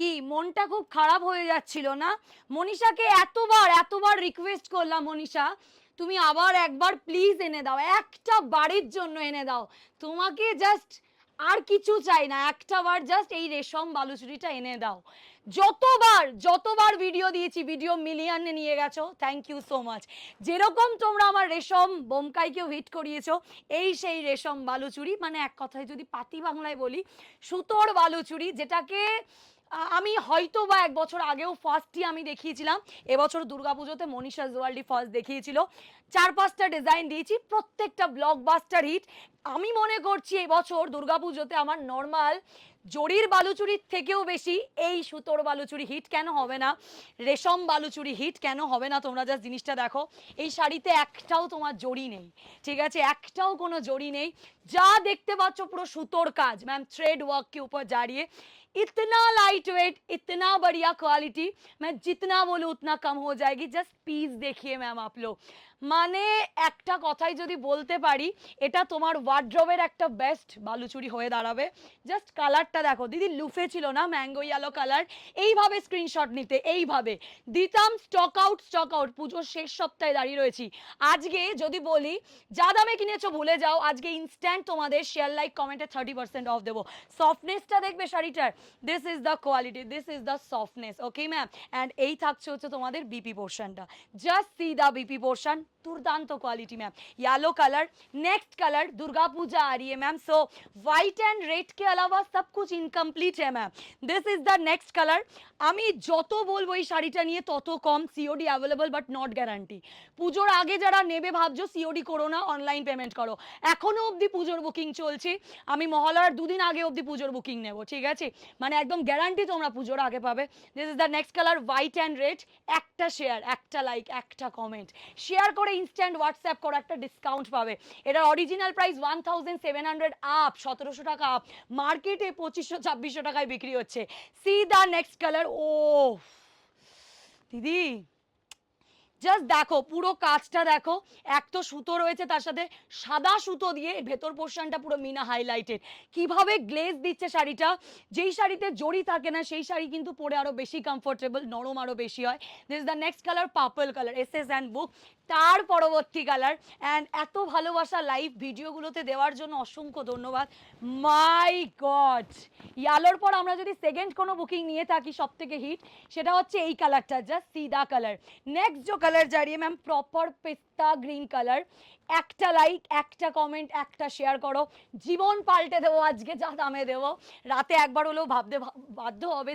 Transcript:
কি? মনটা খুব খারাপ হয়ে যাচ্ছিল না? মনীষাকে এতবার এতবার রিকোয়েস্ট করলাম মনীষা, তুমি আবার একবার প্লিজ এনে দাও, একটা বাড়ির জন্য এনে দাও। তোমাকে জাস্ট আর কিছু চাই না, একটা বার জাস্ট এই রেশম বালুচুরিটা এনে দাও। যতবার যতবার ভিডিও দিয়েছি ভিডিও মিলিয়নে নিয়ে গেছো থ্যাংক ইউ সো মাচ যেরকম তোমরা আমার রেশম বোমকাইকেও হিট করিয়েছো, এই সেই রেশম বালুচুরি মানে এক কথায় যদি পাতি বাংলায় বলি, সুতোর বালুচুরি, যেটাকে আমি হয়তো বা এক বছর আগেও ফার্স্টই আমি দেখিয়েছিলাম। এবছর দুর্গাপুজোতে মনীষা জোয়াল্ডি ফার্স্ট দেখিয়েছিল। চার পাঁচটা ডিজাইন দিয়েছি, প্রত্যেকটা ব্লকবাস্টার হিট আমি মনে করছি এবছর দুর্গাপুজোতে আমার নর্মাল জরির বালুচুরির থেকেও বেশি এই সুতোর বালুচুরি হিট কেন হবে না রেশম বালুচুরি হিট কেন হবে না তোমরা জাস্ট জিনিসটা দেখো এই শাড়িতে একটাও তোমার জড়ি নেই ঠিক আছে একটাও কোনো জড়ি নেই যা দেখতে পাচ্ছ পুরো সুতোর কাজ मैम थ्रेड वर्क के ऊपर जा रही है इतना लाइट वेट इतना बढ़िया क्वालिटी मैं जितना बोलूँ उतना कम हो जाएगी জাস্ট পিস দেখিয়ে ম্যাম আপ লোক মানে একটা কথাই যদি বলতে পারি এটা তোমার ওয়ার্ড্রবের একটা বেস্ট বালুচুরি হয়ে দাঁড়াবে জাস্ট কালারটা দেখো, দিদি লুফে ছিল না ম্যাঙ্গো ইয়েলো কালার এইভাবে স্ক্রিনশট নিতে, এইভাবে। দিতাম স্টক আউট স্টক আউট পুজোর শেষ সপ্তাহে দাঁড়িয়ে রয়েছি। আজকে যদি বলি, যা দামে কিনেছো ভুলে যাও, আজকে ইনস্ট্যান্ট তোমাদের শেয়ার লাইক কমেন্টে থার্টি পার্সেন্ট অফ দেবো। সফটনেসটা দেখবে শাড়িটার। This is the quality this is the softness okay ma'am and এই থাকছে হচ্ছে তোমাদের বিপি পোর্শনটা just see the BP portion दुर्दांत quality ma'am yellow colour next colour Durga Puja आ रही है ma'am so white and red के अलावा सब कुछ इनकम्प्लीट है ma'am this is the next colour আমি যত বলবো এই শাড়িটা নিয়ে তত কম COD available but not guarantee পুজোর আগে যারা নেবে ভাবছো সিওডি করো না অনলাইন পেমেন্ট করো এখনো অবধি পুজোর বুকিং চলছে আমি মহালয়ার দুদিন আগে অবধি পুজোর বুকিং নেব ঠিক আছে মানে একদম গ্যারান্টি তোমরা পুজোর আগে পাবে this is the next colour white and red একটা শেয়ার একটা লাইক একটা কমেন্ট শেয়ার করে ইনস্ট্যান্ট হোয়াটসঅ্যাপ করো একটা ডিসকাউন্ট পাবে। এটার original price one thousand seven hundred up সতেরোশো টাকা আপ মার্কেটে পঁচিশশো, ছাব্বিশশো টাকায় বিক্রি হচ্ছে। সি দ্য নেক্সট কালার ও দিদি জাস্ট দেখো, পুরো কাজটা দেখো। এক তো সুতো রয়েছে তার সাথে সাদা সুতো দিয়ে ভেতর পোর্শনটা পুরো মিনা হাইলাইটেড কীভাবে গ্লেজ দিচ্ছে শাড়িটা? যেই শাড়িতে জড়ি থাকে না, সেই শাড়ি কিন্তু পরে আরও বেশি কমফোর্টেবল নরম আরও বেশি হয়। This the next colour purple colour S S and book তার পরবর্তী কালার অ্যান্ড এত ভালোবাসা লাইভ ভিডিওগুলোতে দেওয়ার জন্য অসংখ্য ধন্যবাদ। মাই গড ইয়ালোর পর আমরা যদি সেকেন্ড কোনো বুকিং নিয়ে থাকি সব থেকে হিট সেটা হচ্ছে এই কালারটা জাস্ট সিদা কালার নেক্সট যে কালার জারিয়ে ম্যাম প্রপার পেস্তা গ্রিন কালার একটা লাইক একটা কমেন্ট একটা শেয়ার করো। জীবন পাল্টে দেবো আজকে, যা দামে দেবো। রাতে একবার হলেও ভাবতে বাধ্য হবে